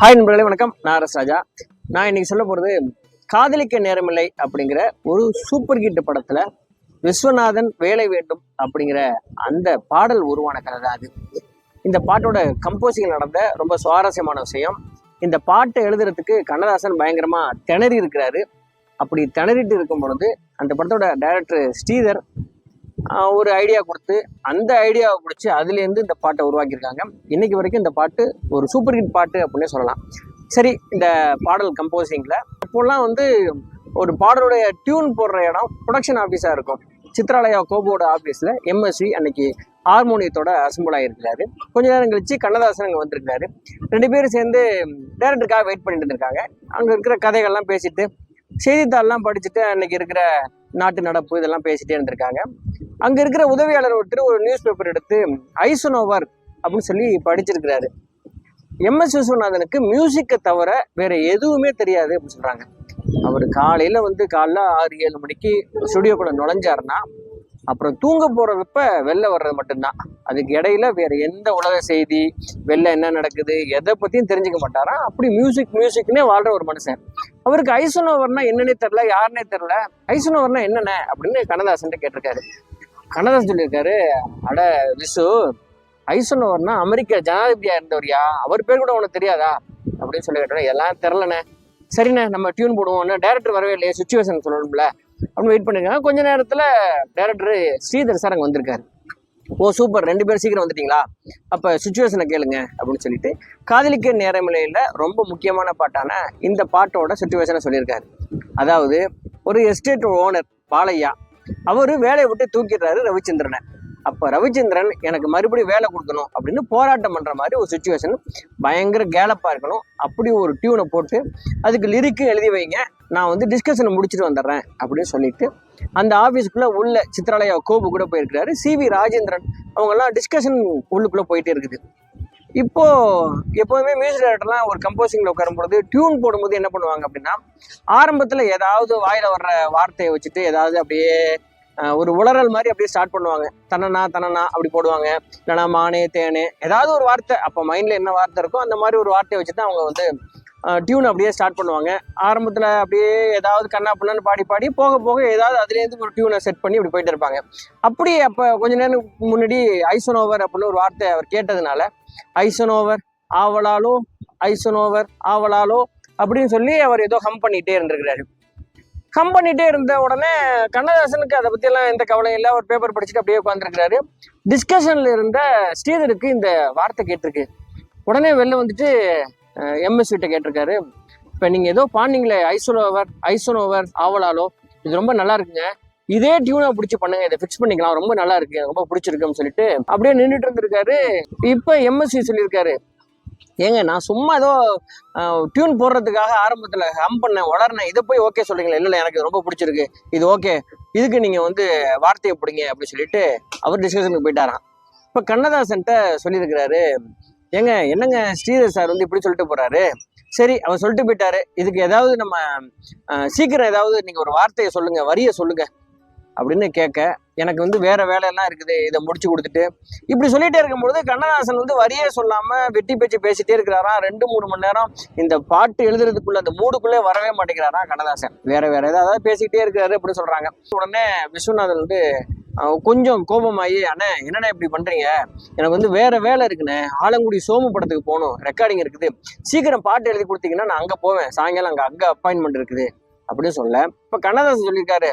Hi நண்பர்களே வணக்கம். நான் ராஜா. நான் இன்னைக்கு சொல்ல போகிறது காதலிக்க நேரமில்லை அப்படிங்கிற ஒரு சூப்பர் ஹிட் படத்தில் விஸ்வநாதன் வேலை வேண்டும் அப்படிங்கிற அந்த பாடல் உருவான கதை தான் அது. இந்த பாட்டோட கம்போசிங் நடந்த ரொம்ப சுவாரஸ்யமான விஷயம். இந்த பாட்டை எழுதுறதுக்கு கண்ணதாசன் பயங்கரமாக திணறி இருக்கிறாரு. அப்படி திணறிட்டு இருக்கும் பொழுது அந்த படத்தோட டைரக்டர் ஸ்ரீதர் ஒரு ஐடியா கொடுத்து அந்த ஐடியாவை பிடிச்சி அதுலேருந்து இந்த பாட்டை உருவாக்கியிருக்காங்க. இன்னைக்கு வரைக்கும் இந்த பாட்டு ஒரு சூப்பர் ஹிட் பாட்டு அப்படின்னே சொல்லலாம். சரி இந்த பாடல் கம்போசிங்கில் அப்போல்லாம் வந்து ஒரு பாடலுடைய டியூன் போடுற இடம் ப்ரொடக்ஷன் ஆஃபீஸாக இருக்கும். சித்ராலயா கோபோட ஆஃபீஸில் எம்எஸ்வி அன்னைக்கு ஹார்மோனியத்தோட அசம்பிளாக இருக்கிறாரு கொஞ்ச நேரம் கழிச்சு கண்ணதாசன் அங்கே வந்திருக்காரு ரெண்டு பேரும் சேர்ந்து டேரக்டருக்காக வெயிட் பண்ணிட்டு இருந்திருக்காங்க. அங்கே இருக்கிற கதைகள்லாம் பேசிட்டு செய்தித்தாள்லாம் படிச்சுட்டு அன்னைக்கு இருக்கிற நாட்டு நடப்பு இதெல்லாம் பேசிட்டே இருந்திருக்காங்க. அங்க இருக்கிற உதவியாளர் ஒருத்தர் ஒரு நியூஸ் பேப்பர் எடுத்து ஐசனோவர் அப்படின்னு சொல்லி படிச்சிருக்கிறாரு. எம்எஸ் விஸ்வநாதனுக்கு மியூசிக்கை தவிர வேற எதுவுமே தெரியாது அப்படின்னு சொல்றாங்க. அவர் காலையில வந்து காலைல ஆறு ஏழு மணிக்கு ஸ்டுடியோக்குள்ள நுழைஞ்சாருன்னா அப்புறம் தூங்க போறதப்ப வெளில வர்றது மட்டும்தான். அதுக்கு இடையில வேற எந்த உலக செய்தி வெளில என்ன நடக்குது எதை பத்தியும் தெரிஞ்சுக்க மாட்டாரா? அப்படி மியூசிக் மியூசிக்னே வாழ்ற ஒரு மனுஷன். அவருக்கு ஐசனோவர்னா என்னன்னே தெரில யாருன்னே தெரில ஐசனோவர்னா என்னென்ன அப்படின்னு கண்ணதாசன் கேட்டிருக்காரு. கண்ணதாசன் சொல்லியிருக்காரு. அட விசு ஐசனோவர்னா அமெரிக்க ஜனாதிபதியா இருந்தவரியா? அவர் பேர் கூட உனக்கு தெரியாதா? அப்படின்னு சொல்லி கேட்டோம் எல்லாம் தெரிலண்ணே சரிண்ணே நம்ம டியூன் போடுவோம்னா டேரக்டர் வரவே இல்லையே சுச்சுவேஷன் சொல்லணும்ல. அப்படின்னு வெயிட் பண்ணிருக்காங்க. கொஞ்ச நேரத்தில் டேரக்டர் ஸ்ரீதர் சார் அங்கே வந்திருக்காரு. ஓ சூப்பர் ரெண்டு பேரும் சீக்கிரம் வந்துட்டீங்களா? அப்போ சுச்சுவேஷனை கேளுங்க அப்படின்னு சொல்லிட்டு. காதலிக்க நேரமிலையில் ரொம்ப முக்கியமான பாட்டான இந்த பாட்டோட சுச்சுவேஷனை சொல்லியிருக்காரு. அதாவது ஒரு எஸ்டேட் ஓனர் பாலையா அவர் வேலையை விட்டு தூக்கிடுறாரு ரவிச்சந்திரனை. அப்போ ரவிச்சந்திரன் எனக்கு மறுபடியும் வேலை கொடுக்கணும் அப்படின்னு போராட்டம் பண்ணுற மாதிரி ஒரு சுச்சுவேஷன் பயங்கர கேலப்பாக இருக்கணும். அப்படி ஒரு டியூனை போட்டு அதுக்கு லிரிக்கு எழுதி வைங்க. நான் வந்து டிஸ்கஷனை முடிச்சுட்டு வந்துடுறேன் அப்படின்னு சொல்லிட்டு அந்த ஆஃபீஸ்க்குள்ளே உள்ள சித்ராலயா கோபு கூட போயிருக்கிறாரு. C V Rajendran. அவங்கெல்லாம் டிஸ்கஷன் உள்ளுக்குள்ளே போயிட்டே இருக்குது. இப்போது எப்போதுமே மியூசிக் டைரக்டர்லாம் ஒரு கம்போசிங்ல உட்காரும்பொழுது டியூன் போடும்போது என்ன பண்ணுவாங்க அப்படின்னா ஆரம்பத்தில் ஏதாவது வாயில் வர்ற வார்த்தையை வச்சுட்டு ஏதாவது அப்படியே ஒரு உளறல் மாதிரி அப்படியே ஸ்டார்ட் பண்ணுவாங்க. தன்னனா தன்னனா அப்படி போடுவாங்க. இல்லைனா மானே தேனே ஏதாவது ஒரு வார்த்தை. அப்போ மைண்டில் என்ன வார்த்தை இருக்கோ அந்த மாதிரி ஒரு வார்த்தையை வச்சுட்டு அவங்க வந்து டியூன் அப்படியே ஸ்டார்ட் பண்ணுவாங்க. ஆரம்பத்தில் அப்படியே ஏதாவது கண்ணா பண்ணான்னு பாடி பாடி போக போக ஏதாவது அதுலேருந்து ஒரு டியூனை செட் பண்ணி இப்படி போயிட்டு இருப்பாங்க. அப்படி அப்போ கொஞ்ச நேரம் முன்னாடி ஐசோனோவர் அப்படின்னு ஒரு வார்த்தை அவர் கேட்டதுனால ஐசனோவர் ஆவலாலோ ஐசனோவர் ஆவலாலோ அப்படின்னு சொல்லி அவர் ஏதோ ஹம் பண்ணிகிட்டே இருந்திருக்கிறாரு. ஹம் பண்ணிகிட்டே இருந்த உடனே கண்ணதாசனுக்கு அதை பற்றியெல்லாம் எந்த கவலையும் இல்லை. அவர் பேப்பர் படிச்சுட்டு அப்படியே உட்காந்துருக்கிறாரு டிஸ்கஷனில் இருந்த ஸ்ரீதருக்கு இந்த வார்த்தை கேட்டிருக்கு. உடனே வெளில வந்துட்டு எம்எஸ் கிட்ட கேட்டிருக்காரு. இப்போ நீங்கள் ஏதோ பாண்டிங்களே ஐசோனோவர் ஐசோனோவர் ஆவலாலோ இது ரொம்ப நல்லா இருக்குங்க. இதே டியூனை பிடிச்சி பண்ணுங்க. இதை ஃபிக்ஸ் பண்ணிக்கலாம். ரொம்ப நல்லா இருக்கு. எனக்கு ரொம்ப பிடிச்சிருக்குன்னு சொல்லிட்டு அப்படியே நின்றுட்டு இருந்திருக்காரு. இப்போ எம்எஸ்சி சொல்லியிருக்காரு. ஏங்க நான் சும்மா ஏதோ டியூன் போடுறதுக்காக ஆரம்பத்தில் ஹம் பண்ணேன் வளர்னேன் இதை போய் ஓகே சொல்கிறீங்களா இல்லை இல்லை எனக்கு ரொம்ப பிடிச்சிருக்கு. இது ஓகே இதுக்கு நீங்கள் வந்து வார்த்தையை பிடிங்க அப்படின்னு சொல்லிட்டு அவர் டிஸ்கஷனுக்கு போயிட்டாராம். இப்போ கண்ணதாசன்ட்ட சொல்லியிருக்கிறாரு. ஏங்க என்னங்க ஸ்ரீதர் சார் வந்து இப்படி சொல்லிட்டு போகிறாரு சரி அவர் சொல்லிட்டு போயிட்டாரு. இதுக்கு ஏதாவது நம்ம சீக்கிரம் ஏதாவது நீங்கள் ஒரு வார்த்தையை சொல்லுங்கள் வரியை சொல்லுங்கள் அப்படின்னு கேட்க எனக்கு வந்து வேற வேலையெல்லாம் இருக்குது இதை முடிச்சு கொடுத்துட்டு. இப்படி சொல்லிட்டே இருக்கும்பொழுது கண்ணதாசன் வந்து வரியே சொல்லாம வெட்டி பேச்சு பேசிட்டே இருக்கிறாரா? ரெண்டு மூணு மணி நேரம் இந்த பாட்டு எழுதுறதுக்குள்ள அந்த மூடுக்குள்ளே வரவே மாட்டேங்கிறாரா கண்ணதாசன்? வேற வேற ஏதாவது பேசிக்கிட்டே இருக்காரு அப்படின்னு சொல்றாங்க. உடனே விஸ்வநாதன் வந்து கொஞ்சம் கோபமாயி அண்ணே என்னண்ணே இப்படி பண்றீங்க? எனக்கு வந்து வேற வேலை இருக்குண்ணே. ஆலங்குடி சோமு படத்துக்கு போகணும். ரெக்கார்டிங் இருக்குது. சீக்கிரம் பாட்டு எழுதி கொடுத்தீங்கன்னா நான் அங்கே போவேன். சாயங்காலம் அங்கே அங்கே அப்பாயின்மெண்ட் இருக்குது. அப்படின்னு சொல்ல இப்போ கண்ணதாசன் சொல்லியிருக்காரு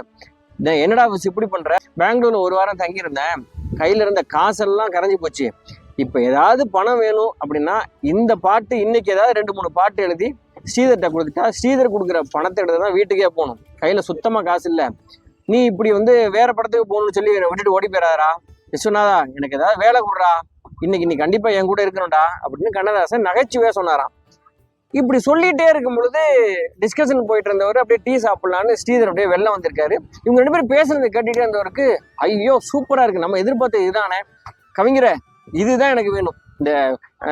என்னடா விஸ் இப்படி பண்ற? பெங்களூர்ல ஒரு வாரம் தங்கியிருந்தேன். கையில இருந்த காசெல்லாம் கரைஞ்சு போச்சு. இப்போ ஏதாவது பணம் வேணும் அப்படின்னா இந்த பாட்டு இன்னைக்கு ஏதாவது ரெண்டு மூணு பாட்டு எழுதி ஸ்ரீதர்கிட்ட கொடுத்துட்டா ஸ்ரீதர் கொடுக்குற பணத்தை எடுத்து தான் வீட்டுக்கே போகணும். கையில் சுத்தமாக காசு இல்லை. நீ இப்படி வந்து வேற படத்துக்கு போகணும்னு சொல்லி விட்டுட்டு ஓடி போயிடாதா விஸ்வநாதா எனக்கு ஏதாவது வேலை கொடுறா இன்னைக்கு நீ கண்டிப்பாக என் கூட இருக்கணும்டா அப்படின்னு கண்ணதாசன் நகைச்சுவே சொன்னாராம். இப்படி சொல்லிகிட்டே இருக்கும் பொழுது டிஸ்கஷன் போயிட்டு இருந்தவர் அப்படியே டீ சாப்பிட்லான்னு ஸ்ரீதர் அப்படியே வெளில வந்திருக்காரு. இவங்க ரெண்டு பேரும் பேசுறதை கேட்டுட்டே இருந்தவருக்கு ஐயோ சூப்பராக இருக்கு. நம்ம எதிர்பார்த்த இதுதானே. கவிஞரே இதுதான் எனக்கு வேணும். இந்த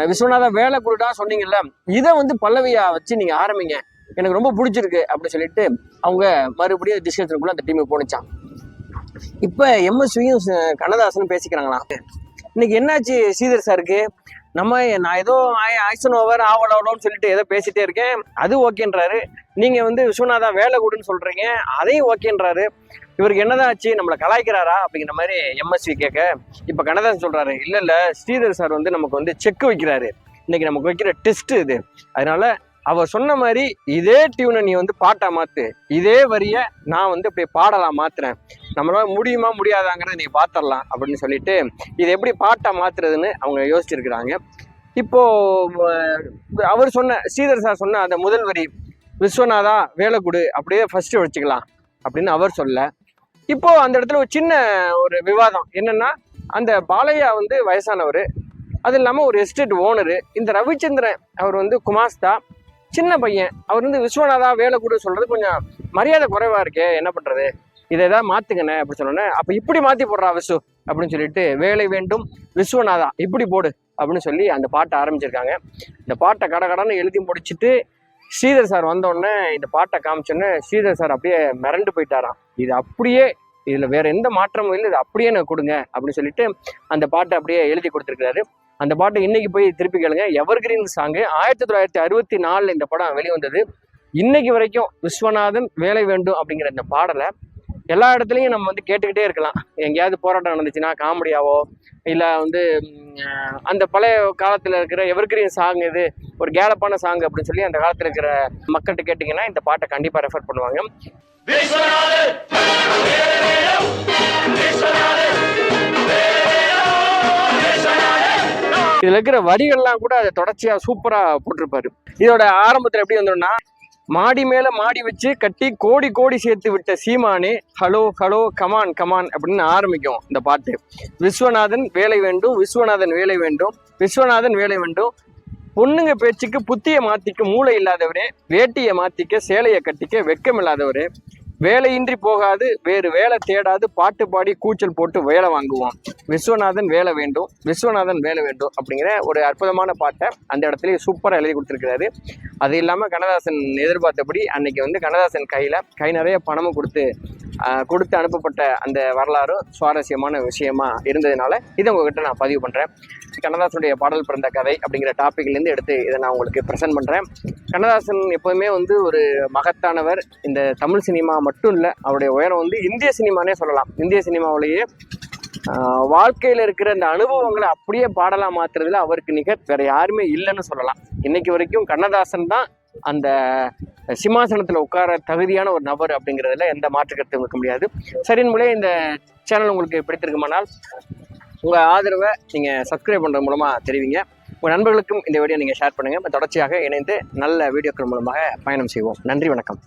விஸ்வநாதா வேலை கொடுட்டா சொன்னீங்கல்ல இதை வந்து பல்லவியா வச்சு நீங்க ஆரம்பிங்க. எனக்கு ரொம்ப பிடிச்சிருக்கு அப்படின்னு சொல்லிட்டு அவங்க மறுபடியும் டிஸ்கஷனுக்குள்ள அந்த டீமுக்கு போனிச்சான் இப்போ எம்எஸ்வியும் கண்ணதாசனும் பேசிக்கிறாங்களாம். இன்னைக்கு என்னாச்சு ஸ்ரீதர் சாருக்கு? நம்ம நான் ஏதோ ஆக்சன் ஓவர் ஆவலோன்னு சொல்லிட்டு ஏதோ பேசிட்டே இருக்கேன். அது ஓகேன்றாரு. நீங்க வந்து விஸ்வநாதா வேலை கூடுன்னு சொல்றீங்க. அதையும் ஓகேன்றாரு. இவருக்கு என்னதான் ஆச்சு? நம்மளை கலாய்க்கிறாரா? அப்படிங்கிற மாதிரி எம்எஸ்வி கேட்க இப்ப கண்ணதாசன் சொல்றாரு இல்ல இல்ல ஸ்ரீதர் சார் வந்து நமக்கு வந்து செக் வைக்கிறாரு. இன்னைக்கு நமக்கு வைக்கிற டெஸ்ட் இது. அதனால அவர் சொன்ன மாதிரி இதே டியூனை நீ வந்து பாட்டா மாத்து. இதே வரிய நான் வந்து இப்படி பாடலா மாத்துறேன். நம்மளால முடியுமா முடியாதாங்கிறத நீ பாத்திரலாம் அப்படின்னு சொல்லிட்டு இது எப்படி பாட்டா மாத்துறதுன்னு அவங்க யோசிச்சிருக்கிறாங்க. இப்போ அவர் சொன்ன ஸ்ரீதர் சார் சொன்ன அந்த முதல் வரி விஸ்வநாதா வேலை கொடு அப்படியே ஃபர்ஸ்ட் வச்சுக்கலாம் அப்படின்னு அவர் சொல்ல. இப்போ அந்த இடத்துல ஒரு சின்ன ஒரு விவாதம். என்னன்னா அந்த பாலையா வந்து வயசானவர். அது இல்லாமல் ஒரு எஸ்டேட் ஓனரு இந்த ரவிச்சந்திரன் அவர் வந்து குமாஸ்தா. சின்ன பையன். அவர் வந்து விஸ்வநாதா வேலை கூட சொல்றது கொஞ்சம் மரியாதை குறைவா இருக்கே என்ன பண்றது? இதை ஏதாவது மாத்துங்கண்ணே அப்படி சொன்னோன்னே அப்ப இப்படி மாத்தி போடுறா விசு அப்படின்னு சொல்லிட்டு வேலை வேண்டும் விஸ்வநாதா இப்படி போடு அப்படின்னு சொல்லி அந்த பாட்டை ஆரம்பிச்சிருக்காங்க. இந்த பாட்டை கட கடன்னு எழுதி முடிச்சுட்டு ஸ்ரீதர் சார் வந்தோடனே இந்த பாட்டை காமிச்சோன்னே ஸ்ரீதர் சார் அப்படியே மிரண்டு போயிட்டாராம். இது அப்படியே இதுல வேற எந்த மாற்றமும் இல்லை இது அப்படியே எனக்கு கொடுங்க அப்படின்னு சொல்லிட்டு அந்த பாட்டை அப்படியே எழுதி கொடுத்துருக்காரு அந்த பாட்டை இன்னைக்கு போய் திருப்பி கேளுங்க. எவர்கிரீன் சாங்கு ஆயிரத்தி தொள்ளாயிரத்தி அறுபத்தி நாலில் இந்த படம் வெளிவந்தது. இன்னைக்கு வரைக்கும் விஸ்வநாதன் வேலை வேண்டும் அப்படிங்கிற இந்த பாடலை எல்லா இடத்துலையும் நம்ம வந்து கேட்டுக்கிட்டே இருக்கலாம். எங்கேயாவது போராட்டம் நடந்துச்சுன்னா காமெடியாவோ இல்லை வந்து அந்த பழைய காலத்தில் இருக்கிற எவர்கிரீன் சாங் இது ஒரு கேலப்பான சாங் அப்படின்னு சொல்லி அந்த காலத்தில் இருக்கிற மக்கள்கிட்ட கேட்டிங்கன்னா இந்த பாட்டை கண்டிப்பாக ரெஃபர் பண்ணுவாங்க. இதில் இருக்கிற வரிகள்லாம் கூட அதை தொடர்ச்சியாக சூப்பராக போட்டிருப்பாரு. இதோட ஆரம்பத்தில் எப்படி வந்துடும்னா மாடி மேலே மாடி வச்சு கட்டி கோடி கோடி சேர்த்து விட்ட சீமானே hello hello come on come on அப்படின்னு ஆரம்பிக்கும் இந்த பாட்டு. விஸ்வநாதன் வேலை வேண்டும் விஸ்வநாதன் வேலை வேண்டும் விஸ்வநாதன் வேலை வேண்டும். பொண்ணுங்க பேச்சுக்கு புத்தியை மாத்திக்க மூளை இல்லாதவரே வேட்டியை மாத்திக்க சேலையை கட்டிக்க வெக்கம் இல்லாதவரே வேலையின்றி போகாது வேறு வேலை தேடாது பாட்டு பாடி கூச்சல் போட்டு வேலை வாங்குவோம். விஸ்வநாதன் வேலை வேண்டும் விஸ்வநாதன் வேலை வேண்டும் அப்படிங்கிற ஒரு அற்புதமான பாட்டை அந்த இடத்துல சூப்பராக எழுதி கொடுத்துருக்கிறாரு. அது இல்லாமல் கண்ணதாசன் எதிர்பார்த்தபடி அன்னைக்கு வந்து கண்ணதாசன் கையில் கை நிறைய பணமும் கொடுத்து கொடுத்து அனுப்பப்பட்ட அந்த வரலாறும் சுவாரஸ்யமான விஷயமா இருந்ததுனால இதை உங்ககிட்ட நான் பதிவு பண்ணுறேன் கண்ணதாசனுடைய பாடல் பிறந்த கதை அப்படிங்கிற டாப்பிக்லேருந்து எடுத்து இதை நான் உங்களுக்கு ப்ரெசென்ட் பண்ணுறேன் கண்ணதாசன் எப்போதுமே வந்து ஒரு மகத்தானவர். இந்த தமிழ் சினிமா மட்டும் இல்லை அவருடைய உயரம் வந்து இந்திய சினிமானே சொல்லலாம். இந்திய சினிமாவிலேயே வாழ்க்கையில் இருக்கிற அந்த அனுபவங்களை அப்படியே பாடலாம் மாத்துறதுல அவருக்கு நிகர் வேற யாருமே இல்லைன்னு சொல்லலாம். இன்னைக்கு வரைக்கும் கண்ணதாசன் தான் அந்த சிம்மாசனத்தில் உட்கார தகுதியான ஒரு நபர் அப்படிங்கிறதுல எந்த மாற்று கருத்தும் இருக்க முடியாது. சரின் மூலம் இந்த சேனல் உங்களுக்கு பிடித்திருக்குமானால் உங்கள் ஆதரவை நீங்கள் சப்ஸ்கிரைப் பண்ணுறது மூலமாக தெரிவிங்க. உங்கள் நண்பர்களுக்கும் இந்த வீடியோ நீங்கள் ஷேர் பண்ணுங்கள் தொடர்ச்சியாக இணைந்து நல்ல வீடியோக்கள் மூலமாக பயணம் செய்வோம். நன்றி வணக்கம்.